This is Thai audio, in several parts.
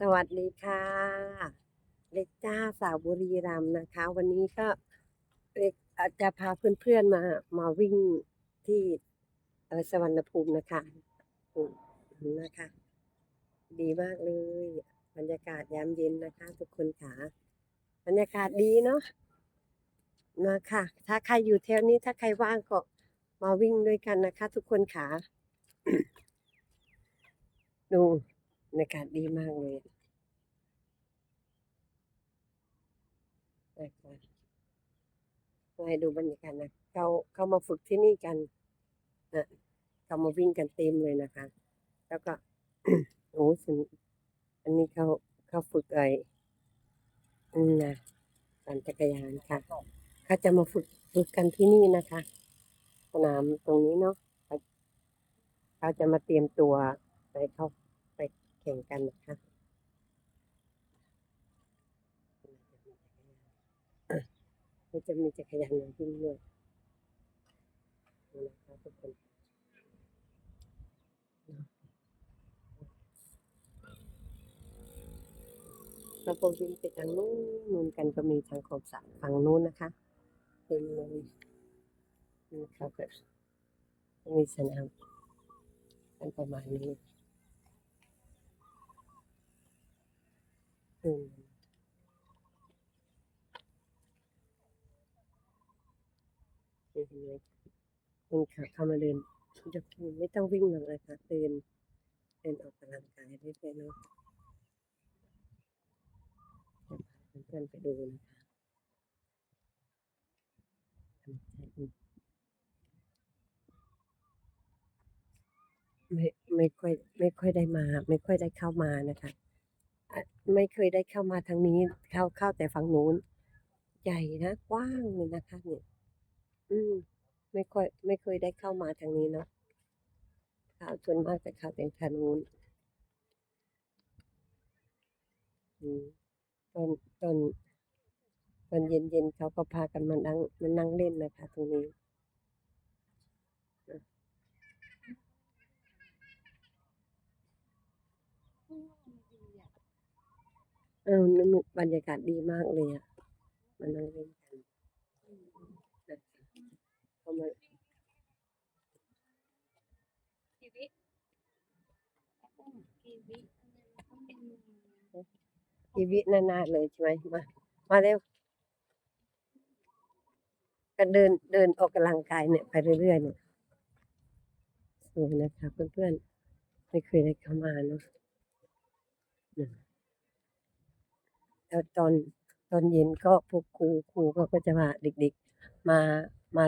สวัสดีค่ะเล็กจ้าสาวบุรีรัมนะคะ วันนี้ก็เล็กอาจจะพาเพื่อนๆมามาวิ่งที่อ่อสวรรณภูมินะคะนะคะ ดีมากเลย บรรยากาศยามเย็นนะคะ ทุกคนค่ะบรรยากาศดีเนาะนะคะถ้าใครอยู่แถวนี้ถ้าใครว่างก็มาวิ่งด้วยกันนะคะ ทุกคนค่ะดู รรยากาศดีมากเลยนะคะมาให้ดูบรรยากาศนะเขาเขามาฝึกที่นี่กันนะเขามาวิ่งกันเต็มเลยนะคะ แล้วก็โอ้สิอันนี้เขาเขาฝึกอ้อืมนะปั่นจักรยานค่ะเขาจะมาฝึกฝึกกันที่นี่นะคะ สนามตรงนี้เนาะเขาจะมาเตรียมตัวไปเข้า แข่งกันนะคะมันจะมีจักรยานยนต์วิ่งด้วยนะคะทุกคนเราพอวิ่งไปทางนู้นนู้นกันก็มีทางขอบสระฝั่งนู้นนะคะ เป็นเลยนี่เขาก็มีสนามกันประมาณนี้ อืมนี่เห็นไหมคุณค่ะเข้ามาเดินจะไม่ต้องวิ่งหรอกเลยค่ะเดินเดินออกกำลังกายได้เลยเนาะจะพาเพื่อนๆไปดูนะคะไม่ไม่ค่อยไม่ค่อยได้มา ไม่ค่อยได้เข้ามานะคะ ไม่เคยได้เข้ามาทางนี้ เข้าเข้าแต่ฝั่งนู้น ใหญ่นะกว้างเลยนะคะเนี่ยอืม ไม่ค่อยไม่เคยได้เข้ามาทางนี้เนาะข้าส่วนมากจะเข้าแต่ทางนู้นอืมตอนตอนตอนเย็นๆเขาก็พากันมานั่งมานั่งเล่นนะคะ ตรงนี้ เออนึกบรรยากาศดีมากเลยอะมานั่งเล่นกันนะคะเขามากีวิกีวิต้องเป็นชีวิตนานๆเลยใช่ไหมมา มาเร็วก็เดินเดินออกกำลังกายเนี่ยไปเรื่อยๆเนี่ยสวยนะคะเพื่อนๆไม่เคยได้เข้ามาเนาะเนี่ยแล้ว ตอนตอนเย็นก็พวกครูครูเขาก็จะมาเด็กๆมามา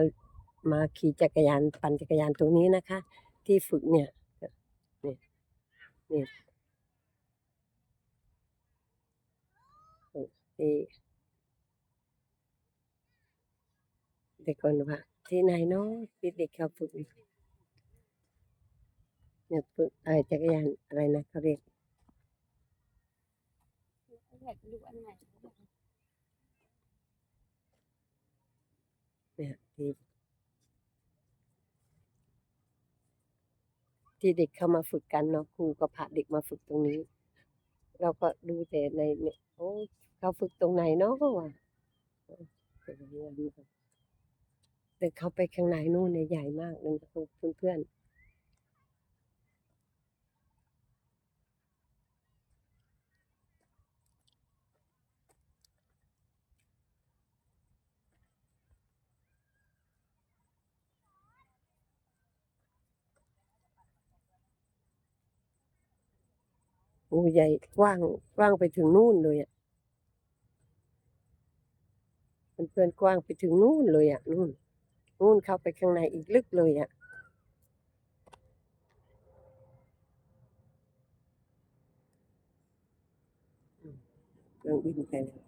มาขี่จักรยานปั่นจักรยานตรงนี้นะคะ ที่ฝึกเนี่ยเนี่ยเนี่ยที่เด็กคนว่าที่ไหนเนาะที่เด็กเขาฝึกเนี่ยฝึกเออจักรยานอะไรนะเขาเรียก อยากดูอันไหนเนี่ยที่ที่เด็กเข้ามาฝึกกันเนาะครูก็พาเด็กมาฝึกตรงนี้ เราก็ดูแต่ในเนี่ยโอ้เขาฝึกตรงไหนเนาะวะเออแต่เรื่องนี้ก็แต่เขาไปข้างในนู่นเนี่ยใหญ่มากเลยนเพื่อน อ้ใหญ่กว้างกว้างไปถึงนู่นเลยอะเพื่อนกว้างไปถึงนู่นเลยอะนู่นนู่นเข้าไปข้างในอีกลึกเลยอะเครื่องบินไปแล้ว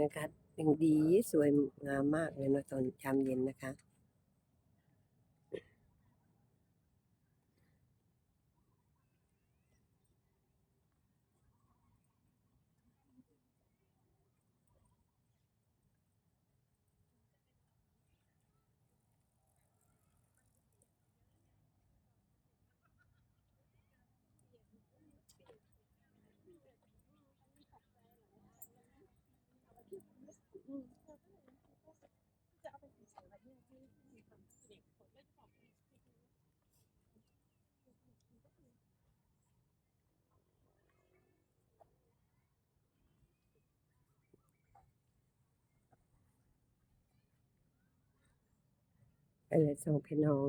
นะคะยังดีสวยงามมากเลยนะตอนชามเย็นนะคะ ไปเลยสองพี่น้อง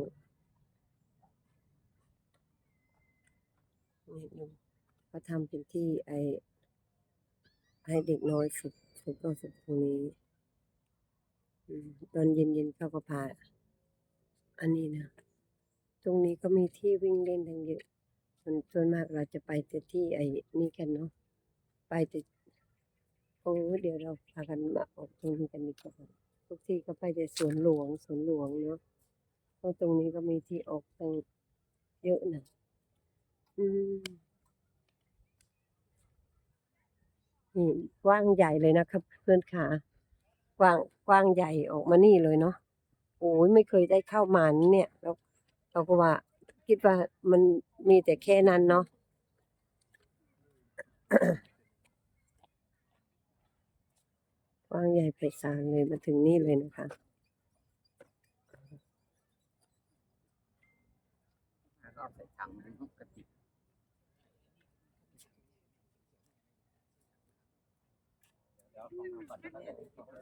นี่ดูเขาทำเป็นที่ไอให้เด็กน้อยฝึกฝึกก็ฝึกตรงนี้อืมตอนเย็นๆเขาก็พาอันนี้นะ ตรงนี้ก็มีที่วิ่งเล่นทั้งเยอะส่วนส่วนมากเราจะไปแต่ที่ไอ้นี่กันเนาะไปแต่โอ้เดี๋ยวเราพากันมาออกตรงนี้กันดีกว่าทุกที่ก็ไปแต่สวนหลวงสวนหลวงเนาะ เพราะตรงนี้ก็มีที่ออกตั้งเยอะนะอืมนี่กว้างใหญ่เลยนะครับ เพื่อนขากว้างกว้างใหญ่ออกมานี่เลยเนาะโอ้ยไม่เคยได้เข้ามาเนี่ยแล้วเราก็ว่า คิดว่ามันมีแต่แค่นั้นเนาะกว้างใหญ่ไพศาลเลยมาถึงนี่เลยนะคะ เอาใส่ถังนั้นกระติกเดี๋ยวเราก่นล้ก็จะไงเราเร็จบารงนู้